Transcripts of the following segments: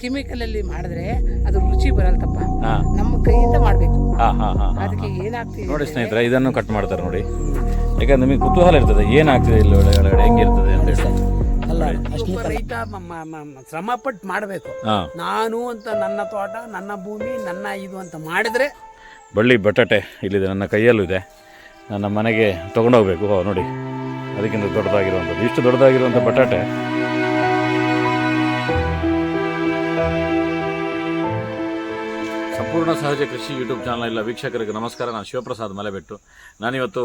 Chemical ಅಲ್ಲಿ ಮಾಡಿದ್ರೆ ಅದು ರುಚಿ ಬರಲ್ತಪ್ಪ. ಹಾ. ನಮ್ಮ ಕೈಯಿಂದ ಮಾಡಬೇಕು. ಹಾ ಹಾ ಹಾ ಹಾ ಅದಕ್ಕೆ ಏನಾಗ್ತಿದೆ ನೋಡಿ ಸ್ನೇಹಿತರೆ ಇದನ್ನು ಕಟ್ ಮಾಡ್ತಾರೆ ನೋಡಿ. ಯಾಕಂದ್ರೆ ನಿಮಗೆ ಕುತೂಹಲ ಇರ್ತದೆ ಏನಾಗ್ತದೆ ಇಲ್ಲಿ ಒಳಗಡೆ ಹೆಂಗಿರ್ತದೆ ಅಂತ ಹೇಳಿ. ರೈತ ಮ- ಮ- ಮ- ಶ್ರಮ ಪಟ್ಟು ಮಾಡಬೇಕು. ಹಾ. ನಾನು ಅಂತ ನನ್ನ ತೋಟ ನನ್ನ ಭೂಮಿ ನನ್ನ ಇದು ಅಂತ ಮಾಡಿದ್ರೆ ಬಳ್ಳಿ ಬಟಾಟೆ ಇಲ್ಲಿದೆ ನನ್ನ ಕೈಯಲ್ಲೂ ಇದೆ. ನನ್ನ ಮನೆಗೆ ತೊಗೊಂಡೋಗ್ಬೇಕು. ಓ ನೋಡಿ. ಅದಕ್ಕಿಂತ ದೊಡ್ಡದಾಗಿರುವಂಥದ್ದು. ಇಷ್ಟು ದೊಡ್ಡದಾಗಿರುವಂಥ ಬಟಾಟೆ. ಸಂಪೂರ್ಣ ಸಹಜ ಕೃಷಿ ಯೂಟ್ಯೂಬ್ ಚಾನಲ್ ಎಲ್ಲ ವೀಕ್ಷಕರಿಗೆ ನಮಸ್ಕಾರ. ನಾನು ಶಿವಪ್ರಸಾದ್ ಮಲೆಬೆಟ್ಟು. ನಾನಿವತ್ತು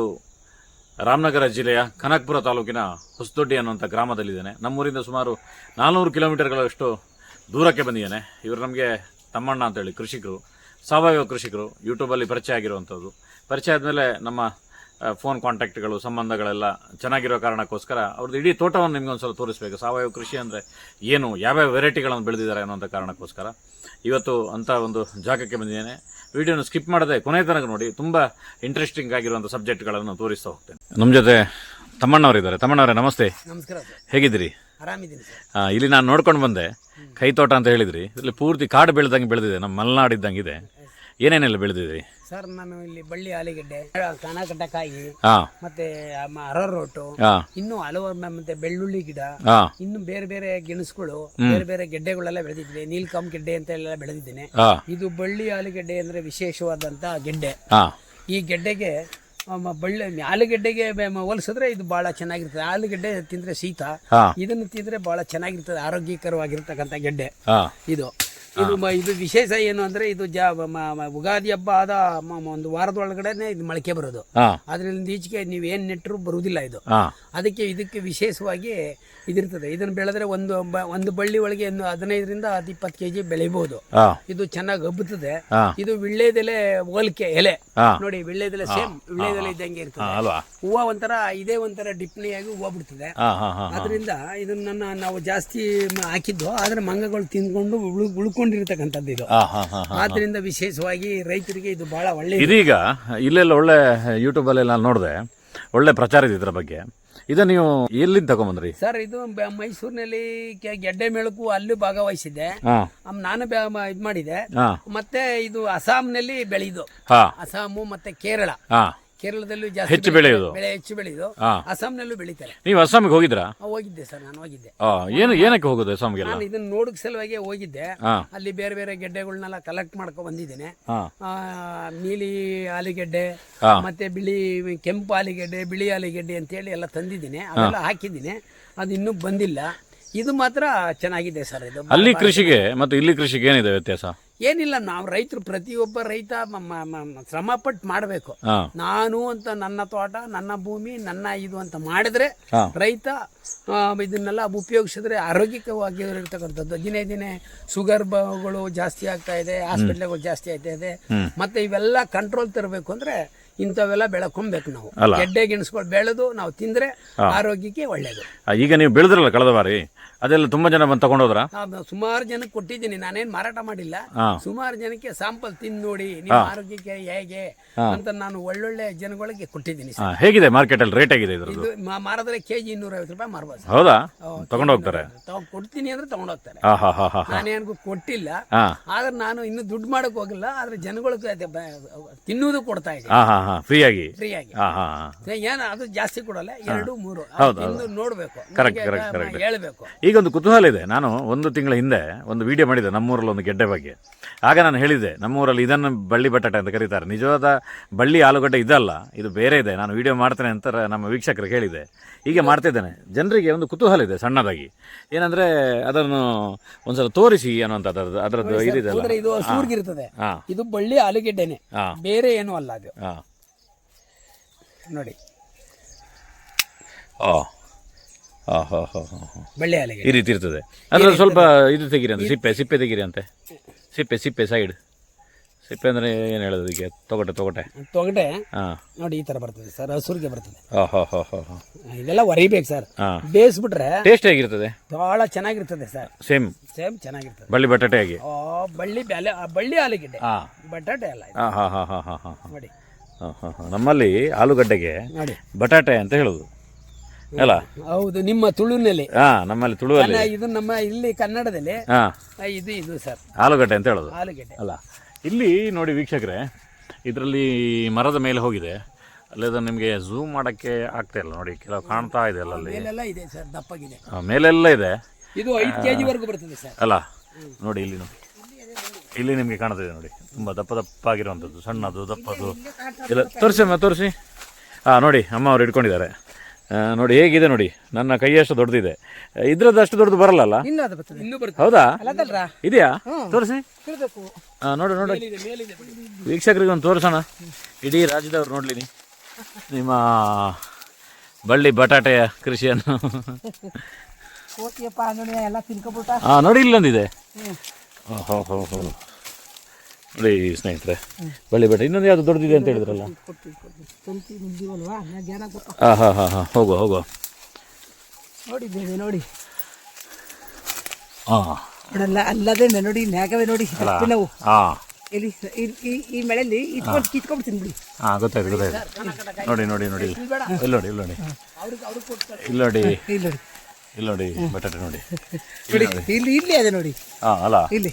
ರಾಮನಗರ ಜಿಲ್ಲೆಯ ಕನಕಪುರ ತಾಲೂಕಿನ ಹೊಸದೊಡ್ಡಿ ಅನ್ನುವಂಥ ಗ್ರಾಮದಲ್ಲಿದ್ದೇನೆ. ನಮ್ಮೂರಿಂದ ಸುಮಾರು ನಾನ್ನೂರು ಕಿಲೋಮೀಟರ್ಗಳಷ್ಟು ದೂರಕ್ಕೆ ಬಂದಿದ್ದೇನೆ. ಇವರು ನಮಗೆ ತಮ್ಮಣ್ಣ ಅಂತೇಳಿ ಕೃಷಿಕರು, ಸಾವಯವ ಕೃಷಿಕರು ಯೂಟ್ಯೂಬಲ್ಲಿ ಪರಿಚಯ ಆಗಿರುವಂಥದ್ದು ಪರಿಚಯ ಆದಮೇಲೆ ನಮ್ಮ ಫೋನ್ ಕಾಂಟ್ಯಾಕ್ಟ್ಗಳು ಸಂಬಂಧಗಳೆಲ್ಲ ಚೆನ್ನಾಗಿರೋ ಕಾರಣಕ್ಕೋಸ್ಕರ ಅವ್ರದ್ದು ಇಡೀ ತೋಟವನ್ನು ನಿಮ್ಗೆ ಒಂದ್ಸಲ ತೋರಿಸ್ಬೇಕು. ಸಾವಯವ ಕೃಷಿ ಅಂದರೆ ಏನು ಯಾವ್ಯಾವ ವೆರೈಟಿಗಳನ್ನು ಬೆಳೆದಿದ್ದಾರೆ ಅನ್ನೋಂಥ ಕಾರಣಕ್ಕೋಸ್ಕರ. ಇವತ್ತು ಅಂಥ ಒಂದು ಜಾಗಕ್ಕೆ ಬಂದಿದ್ದೇನೆ. ವಿಡಿಯೋನ ಸ್ಕಿಪ್ ಮಾಡದೆ ಕೊನೆ ತನಕ ನೋಡಿ ತುಂಬ ಇಂಟ್ರೆಸ್ಟಿಂಗ್ ಆಗಿರುವಂಥ ಸಬ್ಜೆಕ್ಟ್ಗಳನ್ನು ತೋರಿಸ್ತಾ ಹೋಗ್ತೇನೆ. ನಮ್ಮ ಜೊತೆ ತಮ್ಮಣ್ಣವರಿದ್ದಾರೆ. ತಮ್ಮಣ್ಣವರೇ ನಮಸ್ತೆ. ನಮಸ್ಕಾರ ಹೇಗಿದ್ದೀರಿ? ಇಲ್ಲಿ ನಾನು ನೋಡ್ಕೊಂಡು ಬಂದೆ. ಕೈ ತೋಟ ಅಂತ ಹೇಳಿದ್ರಿ. ಇಲ್ಲಿ ಪೂರ್ತಿ ಕಾಡು ಬೆಳೆದಂಗೆ ಬೆಳೆದಿದೆ. ನಮ್ಮ ಮಲೆನಾಡಿದ್ದಂಗೆ ಇದೆ ಏನೇನೆಲ್ಲ ಬೆಳೆದಿದ್ರಿ? ಸರ್ ನಾನು ಇಲ್ಲಿ ಬಳ್ಳಿ ಆಲಿಗಡ್ಡೆ ಕಣಕಟ್ಟಕಾಯಿ ಹಾಂ. ಮತ್ತೆ ಅರರೋಟು ರೋಟು ಇನ್ನು ಹಲವಾರು ಮ- ಮತ್ತೆ ಬೆಳ್ಳುಳ್ಳಿ ಗಿಡ ಹಾಂ. ಇನ್ನು ಬೇರೆ ಬೇರೆ ಗೆಣಸುಗಳು ಬೇರೆ ಬೇರೆ ಗೆಡ್ಡೆಗಳೆಲ್ಲ ಬೆಳೆದಿದ್ವಿ. ನೀಲ್ಕಂ ಗೆಡ್ಡೆ ಅಂತ ಎಲ್ಲ ಬೆಳೆದಿದ್ದೇನೆ. ಹಾಂ. ಇದು ಬಳ್ಳಿ ಆಲೂಗೆಡ್ಡೆ ಅಂದ್ರೆ ವಿಶೇಷವಾದಂತ ಗೆಡ್ಡೆ. ಹಾಂ. ಈ ಗೆಡ್ಡೆಗೆ ಮ- ಬಳ್ಳಿ ಆಲೂಗಡ್ಡೆಗೆ ಬೆ- ಮ- ಹೋಲಿಸಿದ್ರೆ ಇದು ಬಹಳ ಚೆನ್ನಾಗಿರ್ತದೆ. ಆಲೂಗಡ್ಡೆ ತಿಂದ್ರೆ ಶೀತ. ಹಾಂ. ಇದನ್ನು ತಿಂದ್ರೆ ಬಹಳ ಚೆನ್ನಾಗಿರ್ತದೆ ಆರೋಗ್ಯಕರವಾಗಿರ್ತಕ್ಕಂಥ ಗೆಡ್ಡೆ ಹಾಂ. ಇದು. ಇದು ಮ- ಇದು ವಿಶೇಷ ಏನು ಅಂದ್ರೆ ಇದು ಜ ಮ- ಮ- ಉಗಾದಿ ಹಬ್ಬ ಆದ ಮ- ಮ- ಒಂದು ವಾರದೊಳಗಡೆನೆ ಇದು ಮೊಳಕೆ ಬರೋದು. ಅದ್ರಿಂದ ಅದರಿಂದ ಈಚೆಗೆ ನೀವು ಏನು ನೆಟ್ಟರು ಬರುವುದಿಲ್ಲ ಇದು. ಹಾಂ. ಅದಕ್ಕೆ ಇದಕ್ಕೆ ವಿಶೇಷವಾಗಿ ಇದಿರ್ತದೆ. ಇದನ್ನ ಬೆಳೆದ್ರೆ ಒಂದು ಬ- ಒಂದು ಬಳ್ಳಿ ಒಳಗೆ ಒಂದು ಹದಿನೈದರಿಂದ ಹತ್ತು ಇಪ್ಪತ್ತು ಕೆಜಿ ಬೆಳಿಬಹುದು ಹಾಂ. ಇದು ಚೆನ್ನಾಗಿ ಹಬ್ಬುತ್ತದೆ ಹಾಂ. ಇದು ವಿಳ್ಳೆದೆಲೆ ಹೋಲಿಕೆ ಎಲೆ. ಹಾಂ. ನೋಡಿ ವಿಳ್ಳೆದೆಲೆ ಸೇಮ್ ವಿಳ್ಳೆದೆಲೆ ಇದ್ದಂಗೆ ಇರ್ತದೆ. ಅಲ್ವಾ? ಹೂವು ಒಂಥರ ಇದೇ ಒಂಥರ ಡಿಪ್ನಿಯಾಗಿ ಹೂವು ಬಿಡ್ತದೆ. ಹಾಂ ಹಾಂ ಹಾಂ ಅದರಿಂದ ಇದನ್ನ ನಾವು ಜಾಸ್ತಿ ಮ- ಹಾಕಿದ್ದು ಆದ್ರೆ ಮಂಗಗಳು ತಿಂದ್ಕೊಂಡು ಉಳು ಉಳ್ಕೊಂಡಿರ್ತಕ್ಕಂಥದ್ದು ಇದು. ಆದ್ರಿಂದ ವಿಶೇಷವಾಗಿ ರೈತರಿಗೆ ಇದು ಬಹಳ ಒಳ್ಳೆ ಇದೀಗ ಇಲ್ಲೆಲ್ಲ ಒಳ್ಳೆ ಯೂಟ್ಯೂಬಲ್ಲಿ ನಾನು ನೋಡಿದೆ ಒಳ್ಳೆ ಪ್ರಚಾರ ಇದೆ ಇದರ ಬಗ್ಗೆ. ಇದನ್ನ ನೀವು ಎಲ್ಲಿಂದ ತಗೊಂಬಂದ್ರಿ? ಸರ್ ಇದು ಬ- ಮೈಸೂರಿನಲ್ಲಿ ಕೆ- ಗೆಡ್ಡೆ ಮೇಳಕ್ಕೂ ಅಲ್ಲೂ ಭಾಗವಹಿಸಿದ್ದೆ. ಹಾಂ. ಅಮ್ ನಾನು ಇದು ಮ- ಇದ್ ಮಾಡಿದೆ ಹಾಂ. ಮತ್ತೆ ಇದು ಅಸ್ಸಾಂನಲ್ಲಿ ಬೆಳೆಯುದು ಅಸ್ಸಾಂ ಅಸ್ಸಾಮು ಮತ್ತೆ ಕೇರಳ. ಹಾಂ. ಕೇರಳದಲ್ಲೂ ಜಾಸ್ತಿ ಹೆಚ್ಚು ಬೆಳೆ- ಬೆಳೆಯೋದು. ಬೆಳೆ ಹೆಚ್ಚು ಬೆಳೆಯೋದು. ಹಾಂ ಅಸ್ಸಾಂನಲ್ಲೂ ಬೆಳೀತಾರೆ. ನೀವು ಅಸ್ಸಾಮಿಗೆ ಹೋಗಿದ್ರಾ? ಆ, ಹೋಗಿದ್ದೆ ಸರ್ ನಾನು ಹೋಗಿದ್ದೆ. ಏನು ಏನಕ್ಕೆ ಹೋಗೋದು ಅಸ್ಸಾಮಿಗೆಲ್ಲ? ನಾನು ಇದನ್ನ ನೋಡಕ್ ಸಲುವಾಗಿ ಹೋಗಿದ್ದೆ. ಹಾಂ ಅಲ್ಲಿ ಬೇರೆ ಬೇರೆ ಗೆಡ್ಡೆಗಳನ್ನೆಲ್ಲ ಕಲೆಕ್ಟ್ ಮಾಡ್ಕೊಂಡು ಬಂದಿದ್ದೇನೆ. ಹಾಂ ಆ, ನೀಲಿ ಆಲಿಗೆಡ್ಡೆ ಹಾ. ಮತ್ತೆ ಬಿಳಿ ಕೆಂಪು ಆಲಿಗೆಡ್ಡೆ ಬಿಳಿ ಆಲೂಗೆಡ್ಡೆ ಅಂತೇಳಿ ಎಲ್ಲ ತಂದಿದ್ದೀನಿ. ಅದೆಲ್ಲ ಹಾಕಿದ್ದೀನಿ. ಅದು ಇನ್ನೂ ಬಂದಿಲ್ಲ. ಇದು ಮಾತ್ರ ಚೆನ್ನಾಗಿದೆ ಸರ್ ಇದು. ಅಲ್ಲಿ ಕೃಷಿಗೆ ಮತ್ತು ಇಲ್ಲಿ ಕೃಷಿಗೆ ಏನಿದೆ ವ್ಯತ್ಯಾಸ? ಏನಿಲ್ಲ ನಾವು ರೈತರು ಪ್ರತಿಯೊಬ್ಬ ರೈತ ಶ್ರಮ ಪಟ್ಟು ಮಾಡಬೇಕು. ನಾನು ಅಂತ ನನ್ನ ತೋಟ ನನ್ನ ಭೂಮಿ ನನ್ನ ಇದು ಅಂತ ಮಾಡಿದ್ರೆ. ರೈತ ಇದನ್ನೆಲ್ಲ ಉಪಯೋಗಿಸಿದ್ರೆ ಆರೋಗ್ಯಕವಾಗಿರ್ತಕ್ಕಂಥದ್ದು ದಿನೇ ದಿನೇ ಶುಗರ್ ಜಾಸ್ತಿ ಆಗ್ತಾ ಇದೆ ಹಾಸ್ಪಿಟ್ಲ್ಗಳು ಜಾಸ್ತಿ ಆಗ್ತಾ ಇದೆ. ಮತ್ತೆ ಇವೆಲ್ಲ ಕಂಟ್ರೋಲ್ ತರಬೇಕು ಅಂದ್ರೆ ಇಂಥವೆಲ್ಲ ಬೆಳಕೊಂಬೇಕು ನಾವು. ಗೆಡ್ಡೆ ಗೆಣಸುಗಳು ಬೆಳೆದು ನಾವು ತಿಂದ್ರೆ ಆರೋಗ್ಯಕ್ಕೆ ಒಳ್ಳೇದು. ಈಗ ನೀವು ಬೆಳೆದ್ರಲ್ಲ ಕಳೆದ ಬಾರಿ ಅದೆಲ್ಲ ತುಂಬಾ ಜನ ಬಂದು ತಗೊಂಡೋದ್ರ ಸುಮಾರು ಜನಕ್ಕೆ ಕೊಟ್ಟಿದ್ದೀನಿ. ನಾನೇನ್ ಮಾರಾಟ ಮಾಡಿಲ್ಲ. ಸುಮಾರು ಜನಕ್ಕೆ ಸಾಂಪಲ್ ತಿಂದು ನೋಡಿ ನಿಮ್ಮ ಆರೋಗ್ಯಕ್ಕೆ ಹೇಗೆ ಅಂತ ನಾನು ಒಳ್ಳೊಳ್ಳೆ ಜನಗಳಿಗೆ ಕೊಟ್ಟಿದ್ದೀನಿ ಹೇಗಿದೆ ಮಾರ್ಕೆಟ್ ಅಲ್ಲಿ ರೇಟ್ ಆಗಿದೆ ಇದು ಮಾರಿದ್ರೆ ಕೆಜಿ ಇನ್ನೂರೈವತ್ತು ರೂಪಾಯಿ ಮಾರಬಹುದು. ಹೌದಾ? ತಗೊಂಡು ಹೋಗ್ತಾರೆ. ಕೊಡ್ತೀನಿ ಅಂದ್ರೆ ತಗೊಂಡ್ ಹೋಗ್ತಾರೆ. ನಾನೇನಿಗೂ ಕೊಟ್ಟಿಲ್ಲ. ಆದ್ರೆ ನಾನು ಇನ್ನು ದುಡ್ಡು ಮಾಡಕ್ ಹೋಗಿಲ್ಲ. ಆದ್ರೆ ಜನಗಳಿಗೆ ತಿನ್ನುವುದು ಕೊಡ್ತಾ ಇದೆ ಹಾಂ ಫ್ರೀಯಾಗಿ. ಫ್ರೀಯಾಗಿ. ಹಾಂ ಹಾಂ ಏನು ಅದು ಜಾಸ್ತಿ ಕೊಡಲ್ಲ ಎರಡು ಮೂರು. ಹೌದು, ನೋಡ್ಬೇಕು. Correct, ನನಗೆ correct, correct. ಹೇಳ್ಬೇಕು. ಈಗ ಒಂದು ಕುತೂಹಲ ಇದೆ. ನಾನು ಒಂದು ತಿಂಗಳ ಹಿಂದೆ ಒಂದು ವಿಡಿಯೋ ಮಾಡಿದೆ ನಮ್ಮೂರಲ್ಲಿ ಒಂದು ಗೆಡ್ಡೆ ಬಗ್ಗೆ. ಆಗ ನಾನು ಹೇಳಿದೆ ನಮ್ಮೂರಲ್ಲಿ ಇದನ್ನು ಬಳ್ಳಿ ಬಟಾಟೆ ಅಂತ ಕರೀತಾರೆ. ನಿಜವಾದ ಬಳ್ಳಿ ಆಲೂಗಡ್ಡೆ ಇದಲ್ಲ ಇದು ಬೇರೆ ಇದೆ. ನಾನು ವಿಡಿಯೋ ಮಾಡ್ತೇನೆ ಅಂತ ನಮ್ಮ ವೀಕ್ಷಕರಿಗೆ ಹೇಳಿದೆ. ಹೀಗೆ ಮಾಡ್ತಿದ್ದೇನೆ ಜನರಿಗೆ ಒಂದು ಕುತೂಹಲ ಇದೆ ಸಣ್ಣದಾಗಿ. ಏನಂದ್ರೆ ಅದನ್ನು ಒಂದ್ಸಲ ತೋರಿಸಿ ಅನ್ನುವಂಥದ್ದು ಅದರದ್ದು ಅದರದ್ದು ಇದಿದೆಲ್ಲ ಅಂದ್ರೆ ಇದು ಸೂರ್ಗಿರ್ತದೆ. ಹಾಂ. ಇದು ಬಳ್ಳಿ ಆಲೂಗೆಡ್ಡೆನೆ. ಹಾಂ. ಬೇರೆ ಏನು ಅಲ್ಲ ಅದು. ಹಾಂ. ನೋಡಿ. ಓ ಅಲೆಗೆ ಬಳ್ಳಿ ಈ ರೀತಿ ಇರ್ತದೆ. ಅಂದ್ರೆ ಸ್ವಲ್ಪ ಇದು ತೆಗೀರಿ ಅಂತ ಸಿಪ್ಪೆ ಸಿಪ್ಪೆ ತೆಗೀರಿ ಅಂತೆ ಸಿಪ್ಪೆ ಸಿಪ್ಪೆ ಸೈಡ್ ಸಿಪ್ಪೆ ಅಂದರೆ ಏನು ಹೇಳೋದು ಈಗ? ತೊಗಟೆ ತೊಗಟೆ. ತೊಗಟೆ? ಹಾಂ. ನೋಡಿ ಈ ತರ ಬರ್ತದೆ ಸರ್ ಹಸುರಿಗೆ ಬರ್ತದೆ. ಇದೆಲ್ಲ ಒರಿಬೇಕು ಸರ್. ಬೇಯಿಸ್ಬಿಟ್ರೆ ಟೇಸ್ಟ್ ಆಗಿರ್ತದೆ ಬಹಳ ಚೆನ್ನಾಗಿರ್ತದೆ ಸರ್. ಸೇಮ್ ಸೇಮ್ ಚೆನ್ನಾಗಿರ್ತದೆ. ಬಳ್ಳಿ ಬಟಾಟೆ ಆಗಿ ಬಳ್ಳಿ ಬ್ಯಾಲೆ ಬಳ್ಳಿ ಆಲೂಗೆಡ್ಡೆ. ಹಾಂ. ಬಟಾಟೆ ಅಲ್ಲ ಇದು. ಹಾಂ ಹಾಂ ಹಾಂ ಹಾಂ ಹಾಂ ಹಾಂ. ನೋಡಿ. ಹಾಂ ಹಾಂ ಹಾಂ. ನಮ್ಮಲ್ಲಿ ಆಲೂಗಡ್ಡೆಗೆ ನೋಡಿ. ಬಟಾಟೆ ಅಂತ ಹೇಳೋದು. ಅಲ್ಲ? ಹೌದು ನಿಮ್ಮ ತುಳುನಲ್ಲಿ ಹಾಂ ನಮ್ಮಲ್ಲಿ ತುಳುವಲ್ಲಿ. ಕನ್ನ- ಇದು ನಮ್ಮ ಇಲ್ಲಿ ಕನ್ನಡದಲ್ಲಿ. ಹಾಂ. ಆ, ಇದು ಇದು ಸರ್. ಆಲೂಗಡ್ಡೆ ಅಂತ ಹೇಳೋದು. ಆಲೂಗಡ್ಡೆ. ಅಲ್ಲ ಇಲ್ಲಿ ನೋಡಿ ವೀಕ್ಷಕರೇ ಇದರಲ್ಲಿ ಮರದ ಮೇಲೆ ಹೋಗಿದೆ. ಅಲ್ಲಿ ಅದನ್ನು ನಿಮಗೆ ಝೂಮ್ ಮಾಡೋಕ್ಕೆ ಆಗ್ತಾ ಇಲ್ಲ ನೋಡಿ ಕೆಲವು ಕಾಣ್ತಾ ಇದೆ ಅಲ್ಲಲ್ಲಿ ಮೇಲೆಲ್ಲ ಇದೆ ಸರ್ ದಪ್ಪಗಿದೆ. ಆ, ಮೇಲೆಲ್ಲ ಇದೆ. ಇದು ಐದು ಕೆ ಜಿವರೆಗೂ ಬರ್ತದೆ ಸರ್. ಅಲ್ಲ ನೋಡಿ ಇಲ್ಲಿ ನೋಡಿ. ಇಲ್ಲಿ ನಿಮಗೆ ಇದೆ ನೋಡಿ. ತುಂಬ ದಪ್ಪ ದಪ್ಪಾಗಿರುವಂಥದ್ದು ಸಣ್ಣದು ದಪ್ಪದು. ಇಲ್ಲ ತೋರಿಸಿ ಅಮ್ಮ ತೋರಿಸಿ. ಹಾಂ ನೋಡಿ ಅಮ್ಮ ಅವ್ರು ಇಟ್ಕೊಂಡಿದ್ದಾರೆ ನೋಡಿ ಹೇಗಿದೆ ನೋಡಿ ನನ್ನ ಕೈಯಷ್ಟು ದೊಡ್ಡದಿದೆ. ಇದ್ರದ್ದು ಅಷ್ಟು ದೊಡ್ಡದು ಬರಲ್ಲ ಹೌದಾ? ಇದೆಯಾ? ತೋರಿಸಿ. ನೋಡಿ ನೋಡಿ. ಮೇಲಿದೆ ಮೇಲಿದೆ. ಬಿಡಿ. ವೀಕ್ಷಕರಿಗೆ ಒಂದು ತೋರಿಸೋಣ. ಇಡೀ ರಾಜ್ಯದವ್ರು ನೋಡ್ಲಿ ನಿಮ್ಮ ಬಳ್ಳಿ ಬಟಾಟೆಯ ಕೃಷಿಯನ್ನು. ಹಾಂ ನೋಡಿ ಇಲ್ಲೊಂದಿದೆ. ಓಹೋ ಹೋ ಹೋ. ನೋಡಿ ಸ್ನೇಹಿತರೆ. ಬಳ್ಳಿ ಬಟಾಟೆ ಇನ್ನೊಂದು ಯಾವುದು ದೊಡ್ಡದಿದೆ ಅಂತ ಹೇಳಿದ್ರಲ್ಲ? ಹಾಂ ಹಾಂ ಹಾಂ ಹಾಂ. ಹೋಗುವ ಹೋಗುವ. ನೋಡಿ ಬೇರೆ ನೋಡಿ. ಹಾಂ ನೋಡಲ್ಲ ಅಲ್ಲದೆ ನೋಡಿ ನ್ಯಾಗವೇ ನೋಡಿ ನಾವು. ಹಾಂ ಇಲ್ಲಿ ಈ- ಮಳೆಯಲ್ಲಿ ಇಟ್ಕೊಂಡು ಕಿತ್ಕೊಂಡ್ಬಿಡ್ತೀನಿ ಬಿಡಿ. ಹಾಂ ಗೊತ್ತಾಯ್ತು ಗೊತ್ತಾಯ್ತು. ನೋಡಿ ನೋಡಿ ನೋಡಿ. ಇಲ್ಲಿ ನೋಡಿ ಇಲ್ಲಿ ನೋಡಿ. ಇಲ್ಲಿ ನೋಡಿ. ಇಲ್ಲಿ ನೋಡಿ. ಇಲ್ಲಿ ನೋಡಿ ಬಟಾಟೆ ನೋಡಿ. ಇಲ್ಲಿ ಇಲ್ಲಿ ಅದೇ ನೋಡಿ. ಹಾಂ ಅಲ್ಲ. ಇಲ್ಲಿ.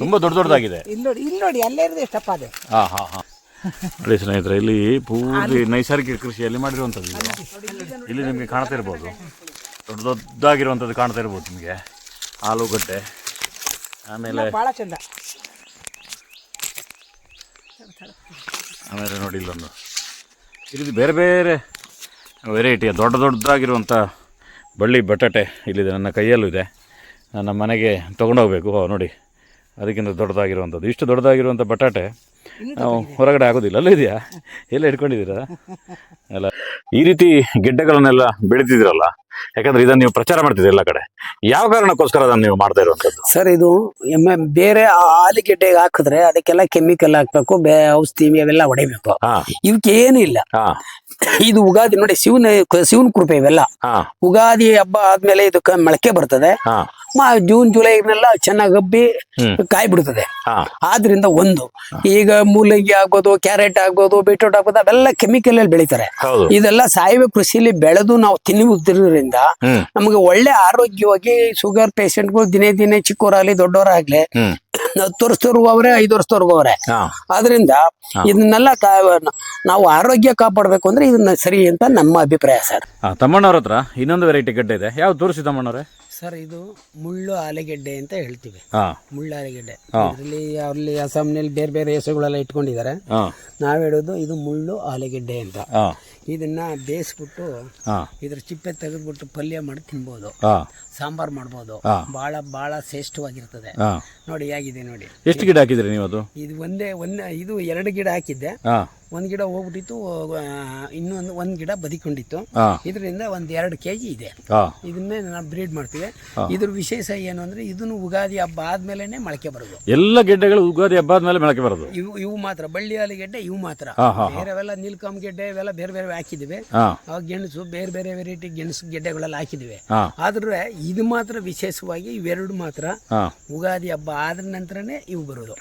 ತುಂಬ ದೊಡ್ಡ ದೊಡ್ಡದಾಗಿದೆ. ಇಲ್ಲಿ ನೋಡಿ ಇಲ್ಲಿ ನೋಡಿ ಅಲ್ಲೇ ಇರೋದು ಎಷ್ಟಪ್ಪ ಅದು. ಹಾಂ ಹಾಂ ಹಾಂ. ನೋಡಿ ಸ್ನೇಹಿತರೆ ಇಲ್ಲಿ ಪೂರ್ತಿ ನೈಸರ್ಗಿಕ ಕೃಷಿಯಲ್ಲಿ ಮಾಡಿರುವಂಥದ್ದು ಇಲ್ಲಿ ನಿಮಗೆ ಕಾಣ್ತಾ ಇರ್ಬೋದು. ದೊಡ್ಡ ದೊಡ್ಡದಾಗಿರುವಂಥದ್ದು ಕಾಣ್ತಾ ಇರ್ಬೋದು ನಿಮಗೆ. ಆಲೂಗಡ್ಡೆ. ಆಮೇಲೆ ಭಾಳ ಚಂದ. ಆಮೇಲೆ ನೋಡಿ ಇಲ್ಲೊಂದು. ಇಲ್ಲಿ ಬೇರೆ ಬೇರೆ ವೆರೈಟಿಯ ದೊಡ್ಡ ದೊಡ್ಡದಾಗಿರುವಂಥ ಬಳ್ಳಿ ಬಟಾಟೆ ಇಲ್ಲಿದೆ. ನನ್ನ ಕೈಯಲ್ಲೂ ಇದೆ. ನನ್ನ ಮನೆಗೆ ತೊಗೊಂಡೋಗ್ಬೇಕು. ನೋಡಿ. ಅದಕ್ಕಿಂತ ದೊಡ್ಡದಾಗಿರುವಂಥದ್ದು. ಇಷ್ಟು ದೊಡ್ಡದಾಗಿರುವಂಥ ಬಟಾಟೆ ನಾವು ಹೊರಗಡೆ ಆಗೋದಿಲ್ಲ. ಅಲ್ಲೂ ಇದೆಯಾ? ಎಲ್ಲ ಇಟ್ಕೊಂಡಿದ್ದೀರಾ? ಅಲ್ಲ. ಈ ರೀತಿ ಗಿಡ್ಡಗಳನ್ನೆಲ್ಲ ಬೆಳೀತಿದ್ರಲ್ಲ ಯಾಕಂದ್ರೆ ಇದನ್ನು ನೀವು ಪ್ರಚಾರ ಮಾಡ್ತಿದ್ದೀರಿ ಎಲ್ಲ ಕಡೆ? ಯಾವ ಕಾರಣಕ್ಕೋಸ್ಕರ ಅದನ್ನು ನೀವು ಮಾಡ್ತಾ ಇರುವಂಥದ್ದು? ಸರ್ ಇದು ಎಮ್ಮೆ ಬೇರೆ ಆಲೂಗೆಡ್ಡೆಗೆ ಹಾಕಿದ್ರೆ ಅದಕ್ಕೆಲ್ಲ ಕೆಮಿಕಲ್ ಹಾಕ್ಬೇಕು ಬೇ ಔಷಧಿ ಅವೆಲ್ಲ ಹೊಡಿಬೇಕು. ಹಾಂ. ಇವಕ್ಕೆ ಏನು ಇಲ್ಲ. ಹಾಂ. ಇದು ಉಗಾದಿ ನೋಡಿ ಶಿವನ ಶಿವನ ಕೃಪೆ ಇವೆಲ್ಲ. ಹಾಂ. ಉಗಾದಿ ಹಬ್ಬ ಆದ್ಮೇಲೆ ಇದಕ್ಕೆ ಮೊಳಕೆ ಬರ್ತದೆ. ಹಾಂ. ಮಾ ಜೂನ್ ಜುಲೈನೆಲ್ಲ ಚೆನ್ನಾಗಿ ಹಬ್ಬಿ. ಕಾಯಿ ಬಿಡ್ತದೆ ಆದ್ರಿಂದ ಒಂದು ಈಗ ಮೂಲಂಗಿ ಆಗ್ಬೋದು ಕ್ಯಾರೆಟ್ ಆಗ್ಬೋದು ಬೀಟ್ರೂಟ್ ಆಗ್ಬೋದು ಅವೆಲ್ಲ ಕೆಮಿಕಲ್ ಅಲ್ಲಿ ಬೆಳಿತಾರೆ. ಇದೆಲ್ಲ ಸಾವಯವ ಕೃಷಿಯಲ್ಲಿ ಬೆಳೆದು ನಾವು ತಿನ್ನುವುದರಿಂದ ನಮಗೆ ಒಳ್ಳೆ ಆರೋಗ್ಯವಾಗಿ ಶುಗರ್ ಪೇಷಂಟ್ಗಳು ದಿನೇ ದಿನೇ ಚಿಕ್ಕವರಾಗ್ಲಿ ದೊಡ್ಡವರಾಗ್ಲಿ ಹತ್ತು ವರ್ಷದವರೆಗೂ ಅವರೇ ಐದು ವರ್ಷದವರೆಗೂ ಅವರೇ ಆದ್ರಿಂದ ಇದನ್ನೆಲ್ಲ ನಾವು ಆರೋಗ್ಯ ಕಾಪಾಡಬೇಕು ಅಂದ್ರೆ ಇದನ್ನ ಸರಿ ಅಂತ ನಮ್ಮ ಅಭಿಪ್ರಾಯ ಸರ್. ತಮ್ಮಣ್ಣವ್ರ ಹತ್ರ ಇನ್ನೊಂದು ವೆರೈಟಿ ಗಡ್ಡೆ ಇದೆ. ಯಾವ್ದು ತೋರಿಸಿ ತಮ್ಮಣ್ಣವ್ರೆ? ಸರ್ ಇದು ಮುಳ್ಳು ಆಲೂಗೆಡ್ಡೆ ಅಂತ ಹೇಳ್ತೀವಿ. ಮುಳ್ಳು ಆಲೂಗೆಡ್ಡೆ. ಇದರಲ್ಲಿ ಅವರಲ್ಲಿ ಅಸ್ಸಾಂನಲ್ಲಿ ಬೇರೆ ಬೇರೆ ಹೆಸರುಗಳೆಲ್ಲ ಇಟ್ಕೊಂಡಿದ್ದಾರೆ. ನಾವ್ ಹೇಳೋದು ಇದು ಮುಳ್ಳು ಆಲೂಗೆಡ್ಡೆ ಅಂತ. ಇದನ್ನ ಬೇಯಿಸ್ಬಿಟ್ಟು ಇದ್ರ ಚಿಪ್ಪೆ ತೆಗೆದ್ಬಿಟ್ಟು ಪಲ್ಯ ಮಾಡಿ ತಿನ್ಬೋದು. ಸಾಂಬಾರ್ ಮಾಡ್ಬೋದು. ಬಹಳ ಬಹಳ ಶ್ರೇಷ್ಠವಾಗಿರ್ತದೆ. ನೋಡಿ ಹೇಗಿದೆ ನೋಡಿ. ಎಷ್ಟು ಗಿಡ ಹಾಕಿದ್ರಿ ನೀವು ಅದು? ಇದು ಒಂದೇ ಒಂದೇ ಇದು ಎರಡು ಗಿಡ ಹಾಕಿದ್ದೆ. ಒಂದ್ ಗಿಡ ಹೋಗ್ಬಿಟ್ಟಿತ್ತು ಇನ್ನೊಂದು ಒಂದ್ ಗಿಡ ಬದಿಕೊಂಡಿತ್ತು. ಇದರಿಂದ ಒಂದ್ ಎರಡು ಕೆ ಜಿ ಇದೆ ಇದನ್ನೇ ನಾವು ಬ್ರೀಡ್ ಮಾಡ್ತೀವಿ. ಇದ್ರ ವಿಶೇಷ ಏನು ಅಂದ್ರೆ ಇದನ್ನು ಉಗಾದಿ ಹಬ್ಬ ಆದ್ಮೇಲೆನೆ ಮೊಳಕೆ ಬರೋದು. ಎಲ್ಲ ಗೆಡ್ಡೆಗಳು ಉಗಾದಿ ಹಬ್ಬ ಆದ್ಮೇಲೆ ಮೊಳಕೆ ಬರೋದು. ಇವು ಇವು ಮಾತ್ರ. ಬಳ್ಳಿ ಆಲೂಗೆಡ್ಡೆ ಇವು ಮಾತ್ರ. ಬೇರೆವೆಲ್ಲ ನೀಲ್ಕಮ್ ಗೆಡ್ಡೆ ಇವೆಲ್ಲ ಬೇರೆ ಬೇರೆ ಹಾಕಿದಿವಿ. ಆ ಅವಾಗ ಗೆಣಸು ಬೇರೆ ಬೇರೆ ವೆರೈಟಿ ಗೆಣಸು ಗೆಡ್ಡೆಗಳೆಲ್ಲ ಹಾಕಿದಿವಿ. ಆದ್ರೆ ಇದು ಮಾತ್ರ ವಿಶೇಷವಾಗಿ ಇವೆರಡು ಮಾತ್ರ ಉಗಾದಿ ಹಬ್ಬ ಆದ ನಂತರನೇ ಇವು ಬರೋದು.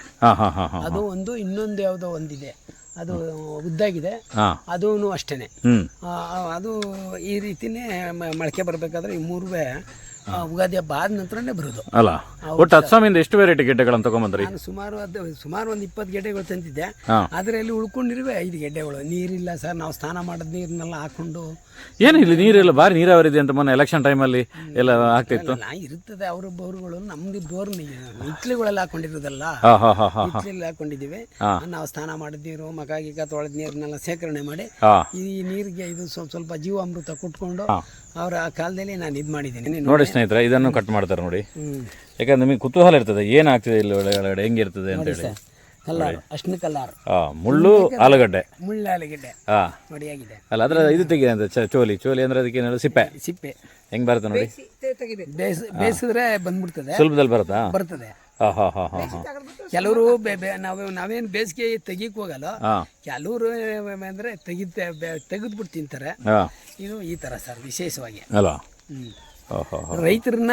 ಅದು ಒಂದು ಇನ್ನೊಂದು ಯಾವುದೋ ಒಂದಿದೆ. ಅದು ಉದ್ದಾಗಿದೆ. ಅದೂನು ಅದೂ ಅಷ್ಟೇನೆ ಅದು ಈ ರೀತಿನೇ ಮೊಳಕೆ ಬರಬೇಕಾದ್ರೆ ಈ ಮೂರುವೆ ಉಗಾದಿ ಹಬ್ಬ ಆದ ನಂತರನೇ ಬರೋದು. ಅಲ್ಲ ಒಟ್ಟು ಅಸ್ಸಾಮಿಂದ ಎಷ್ಟು ವೆರೈಟಿ ಗೆಡ್ಡೆಗಳನ್ನು ತಗೊಂಬಂದ್ರಿ? ನಾನು ಸುಮಾರು ಅದು ಸುಮಾರು ಒಂದು ಇಪ್ಪತ್ತು ಗೆಡ್ಡೆಗಳು ತಂದಿದ್ದೆ. ಅದರಲ್ಲಿ ಉಳ್ಕೊಂಡಿರುವೆ ಐದು ಗೆಡ್ಡೆಗಳು. ನೀರಿಲ್ಲ ಸರ್ ನಾವು ಸ್ನಾನ ಮಾಡಿದ ನೀರನ್ನೆಲ್ಲ ಹಾಕೊಂಡು. ಏನು ಇಲ್ಲಿ ನೀರೆಲ್ಲ ಭಾರಿ ನೀರಾವರಿ ಇದೆ ಅಂತ ಮೊನ್ನೆ ಎಲೆಕ್ಷನ್ ಟೈಮಲ್ಲಿ ಎಲ್ಲ ಆಗ್ತಿತ್ತು. ನಾ ಇರ್ತದೆ ಅವ್ರ ಬೋರ್ಗಳು ನಮ್ದು ಬೋರ್ ಇಟ್ಲಿಗಳೆಲ್ಲ ಹಾಕೊಂಡಿರೋದಲ್ಲ? ಇಟ್ಲಿಲ್ಲ ಹಾಕೊಂಡಿದ್ದೀವಿ. ನಾವು ಸ್ನಾನ ಮಾಡಿದ ನೀರು ಮಗ ಗೀಗ ತೊಳೆದ ನೀರನ್ನೆಲ್ಲ ಸೇಕರಣೆ ಮಾಡಿ ಈ ನೀರಿಗೆ ಇದು ಸ್ವಲ್ಪ ಸ್ವಲ್ಪ ಜೀವಾಮೃತ ಕುಟ್ಕೊಂಡು ಅವರ ಆ ಕಾಲದಲ್ಲಿ ನಾನು ಇದು ಮಾಡಿದ್ದೀನಿ. ನೋಡಿ ಸ್ನೇಹಿತರೆ ಇದನ್ನು ಕಟ್ ಮಾಡ್ತಾರೆ ನೋಡಿ. ಯಾಕಂದ್ರೆ ನಿಮಗೆ ಕುತೂಹಲ ಇರ್ತದೆ ಏನಾಗ್ತದೆ ಇಲ್ಲಿ ಒಳಗಡೆ ಹೆಂಗಿರ್ತದೆ ಅಂತ ಹೇಳಿ. ಅಶ್ನ ಕಲ್ಲಾರು ಹಾಂ ಮುಳ್ಳು ಆಲೂಗಡ್ಡೆ. ಮುಳ್ಳಾಲಿಗೆಡ್ಡೆ ಹಾಂ. ಮಡಿಯಾಗಿದೆ ಅಲ್ಲ ಅದರ ಇದು ತೆಗಿದೆ ಅಂತ ಚ- ಚೋಲಿ. ಚೋಲಿ ಅಂದ್ರೆ ಅದಕ್ಕೆ ಏನಾದ್ರು ಸಿಪ್ಪೆ. ಸಿಪ್ಪೆ. ಹೆಂಗ್ ಬರುತ್ತೆ ನೋಡಿ? ಬೇಯಿಸಿದ್ರೆ ಬಂದ್ಬಿಡ್ತದೆ. ಸುಲಭದಲ್ಲಿ ಬರುತ್ತಾ? ಬರ್ತದೆ. ಹಾಂ ಹಾಂ ಹಾಂ ಹಾಂ ಹಾಂ. ಕೆಲವರು ನಾವು ನಾವೇನು ಬೇಸಿಗೆ ತೆಗಿಕ್ ಹೋಗಲ್ಲ. ಕೆಲವರು ಅಂದ್ರೆ ತೆಗಿತ ತೆಗೆದ್ಬಿಟ್ಟು ತಿಂತಾರೆ. ಹಾಂ. ಇದು ಈ ತರ ಸರ್ ವಿಶೇಷವಾಗಿ. ಅಲ್ವಾ ರೈತರನ್ನ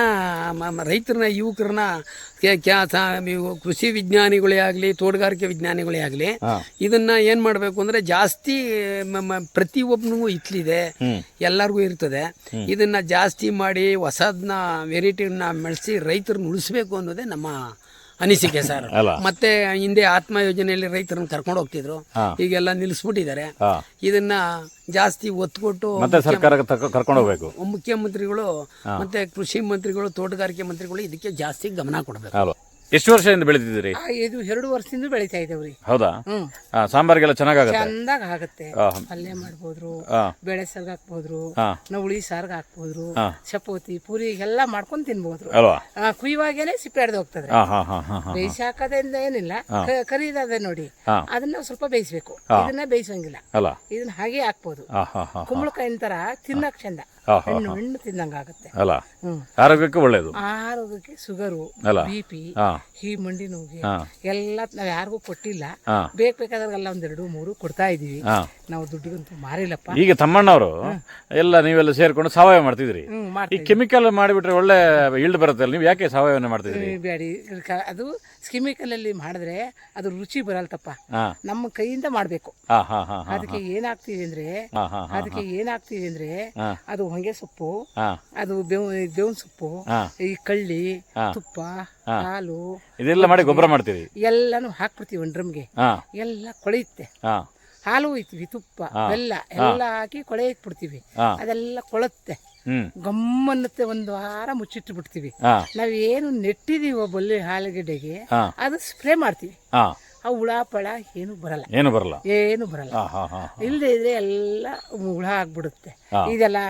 ರೈತರನ್ನ ಯುವಕರನ್ನ ಕೃಷಿ ವಿಜ್ಞಾನಿಗಳೇ ಆಗಲಿ ತೋಟಗಾರಿಕೆ ವಿಜ್ಞಾನಿಗಳೇ ಆಗಲಿ ಇದನ್ನ ಏನು ಮಾಡಬೇಕು ಅಂದರೆ ಜಾಸ್ತಿ ಮ- ಪ್ರತಿಯೊಬ್ಬನಿಗೂ ಇಟ್ಲಿದೆ ಎಲ್ಲರಿಗೂ ಇರ್ತದೆ. ಇದನ್ನ ಜಾಸ್ತಿ ಮಾಡಿ ಹೊಸದನ್ನ ವೆರೈಟಿನ ಬೆಳೆಸಿ ರೈತರನ್ನ ಉಳಿಸ್ಬೇಕು ಅನ್ನೋದೇ ನಮ್ಮ ಅನಿಸಿಕೆ ಸರ್. ಅಲ್ಲ. ಮತ್ತೆ ಹಿಂದೆ ಆತ್ಮ ಯೋಜನೆಯಲ್ಲಿ ರೈತರನ್ನ ಕರ್ಕೊಂಡು ಹೋಗ್ತಿದ್ರು. ಈಗೆಲ್ಲ ನಿಲ್ಲಿಸ್ಬಿಟ್ಟಿದ್ದಾರೆ. ಹಾ. ಇದನ್ನ ಜಾಸ್ತಿ ಒತ್ತು ಕೊಟ್ಟು ಮತ್ತೆ ಸರ್ಕಾರ ಕರ್ಕೊಂಡು ಹೋಗ್ಬೇಕು. ಮುಖ್ಯಮಂತ್ರಿಗಳು ಮತ್ತೆ ಕೃಷಿ ಮಂತ್ರಿಗಳು ತೋಟಗಾರಿಕೆ ಮಂತ್ರಿಗಳು ಇದಕ್ಕೆ ಜಾಸ್ತಿ ಗಮನ ಕೊಡಬೇಕು. ಅಲ್ವಾ ಎಷ್ಟು ವರ್ಷದಿಂದ ಬೆಳೆದಿದ್ದೀರಿ? ಆ, ಇದು ಎರಡು ವರ್ಷದಿಂದ ಬೆಳಿತಾ ಇದ್ದೇವ್ರಿ. ಹೌದಾ? ಹ್ಮ್. ಆ, ಸಾಂಬಾರಿಗೆಲ್ಲ ಚೆನ್ನಾಗಾಗತ್ತೆ? ಚಂದಾಗ ಆಗುತ್ತೆ. ಪಲ್ಯ ಮಾಡ್ಬೋದ್ರು ಬೇಳೆ ಸಾರ್ಗ್ ಹಾಕ್ಬೋದ್ರು. ನವಳಿ ಸಾರ್ಗ್ ಹಾಕ್ಬೋದ್ರು. ಚಪಾತಿ ಪೂರಿ ಎಲ್ಲ ಮಾಡ್ಕೊಂಡ್ ತಿನ್ಬೋದ್ರು. ಅಲ್ವಾ? ಆ, ಕುಯ್ಯುವಾಗೇನೆ ಸಿಪ್ಪೆ ಹಿಡ್ದು ಹೋಗ್ತದೆ ಹಾ ಹಾ ಹಾ ಬೇಯಿಸಿ ಹಾಕೋದ್ರಿಂದ ಏನಿಲ್ಲ ಕರಿದದೆ ನೋಡಿ. ಅದನ್ನ ಸ್ವಲ್ಪ ಬೇಯಿಸ್ಬೇಕು. ಇದನ್ನ ಬೇಯಿಸಂಗಿಲ್ಲ. ಅಲ್ಲ. ಇದನ್ನ ಹಾಗೆ ಹಾಕ್ಬೋದು. ಹಾ ಹಾ ಹಾ. ಕುಂಬಳಕಾಯಿನ ತರ ತಿನ್ನಕ್ ಚಂದ. ಹಣ್ಣು ಹಣ್ಣು ತಿಂದಂಗ ಆಗುತ್ತೆ ಅಲ್ಲ ಆರೋಗ್ಯಕ್ಕೆ ಒಳ್ಳೇದು. ಆರೋಗ್ಯಕ್ಕೆ ಶುಗರು ಅಲ್ಲ. ಬಿ ಪಿ ಈ ಮಂಡಿ ನೋವಿಗೆ ಎಲ್ಲ ನಾವು ಯಾರಿಗೂ ಕೊಟ್ಟಿಲ್ಲ. ಬೇಕು ಬೇಕ್ ಬೇಕಾದ್ರೆಲ್ಲ ಒಂದೆರಡು ಮೂರು ಕೊಡ್ತಾ ಇದೀವಿ. ನಾವು ದುಡ್ಡಿಗಂತೂ ಮಾರಿಲ್ಲಪ್ಪ. ಈಗ ತಮ್ಮಣ್ಣವರು ಎಲ್ಲ ನೀವೆಲ್ಲ ಸೇರ್ಕೊಂಡು ಸಾವಯವ ಮಾಡ್ತಿದ್ರಿ. ಈ ಕೆಮಿಕಲ್ ಮಾಡಿಬಿಟ್ರೆ ಒಳ್ಳೆ ಇಲ್ಡ್ ಬರುತ್ತೆ ನೀವು ಯಾಕೆ ಸಾವಯವನ್ನ ಮಾಡ್ತಿದ್ರಿ? ಬ್ಯಾಡಿ. ಅದು ಕೆಮಿಕಲ್ ಅಲ್ಲಿ ಮಾಡಿದ್ರೆ ಅದು ರುಚಿ ಬರಲ್ತಪ್ಪ. ನಮ್ಮ ಕೈಯಿಂದ ಮಾಡ್ಬೇಕು. ಅದಕ್ಕೆ ಏನಾಗ್ತೀವಿ ಅಂದ್ರೆ ಅದಕ್ಕೆ ಏನಾಗ್ತೀವಿ ಅಂದ್ರೆ ಅದು ಹೊಂಗೆ ಸೊಪ್ಪು ಅದು ಬೇವ್ ಬೇವಿನ ಸೊಪ್ಪು ಈ ಕಳ್ಳಿ ತುಪ್ಪ ಹಾಲು ಇದೆಲ್ಲ ಮಾಡಿ ಗೊಬ್ಬರ ಮಾಡ್ತೀವಿ ಎಲ್ಲಾನು ಹಾಕ್ಬಿಡ್ತೀವಿ ಒಂದು ಡ್ರಮ್ಗೆ. ಎಲ್ಲ ಕೊಳೆಯುತ್ತೆ. ಹಾಲು ಒಯ್ತೀವಿ ತುಪ್ಪ ಬೆಲ್ಲ ಎಲ್ಲ ಹಾಕಿ ಕೊಳೆ ಇಟ್ಬಿಡ್ತೀವಿ. ಅದೆಲ್ಲ ಕೊಳತ್ತೆ. ಗಮ್ಮನ್ನತ್ತೆ ಒಂದ್ ವಾರ ಮುಚ್ಚಿಟ್ಟು ಬಿಡ್ತೀವಿ ನಾವೇನು ನೆಟ್ಟಿದೀವೋ ಬಲ್ಲಿ ಹಾಲುಗಡ್ಡೆಗೆ ಅದು ಸ್ಪ್ರೇ ಮಾಡ್ತೀವಿ. ಆ ಹುಳ ಪಳ ಏನು ಬರಲ್ಲ. ಏನು ಬರಲ್ಲ. ಏನು ಬರಲ್ಲ. ಇಲ್ಲದೆ ಇದ್ರೆ ಎಲ್ಲ ಹುಳ ಆಗ್ಬಿಡುತ್ತೆ. ಇದೆಲ್ಲ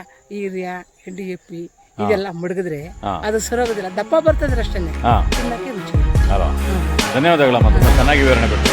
ಯೂರಿಯಾ ಡಿ ಎ ಪಿ ಇದೆಲ್ಲ ಮಡಗಿದ್ರೆ ಅದು ಸರೋಗೋದಿಲ್ಲ. ದಪ್ಪ ಬರ್ತದ್ರೆ ಅಷ್ಟೇ ತಿನ್ನಕ್ಕೆ ರುಚಿ ಧನ್ಯವಾದಗಳು ಧನ್ಯವಾದಗಳಮ್ಮ ಚೆನ್ನಾಗಿ ವಿವರಣೆ ಕೊಟ್ಟು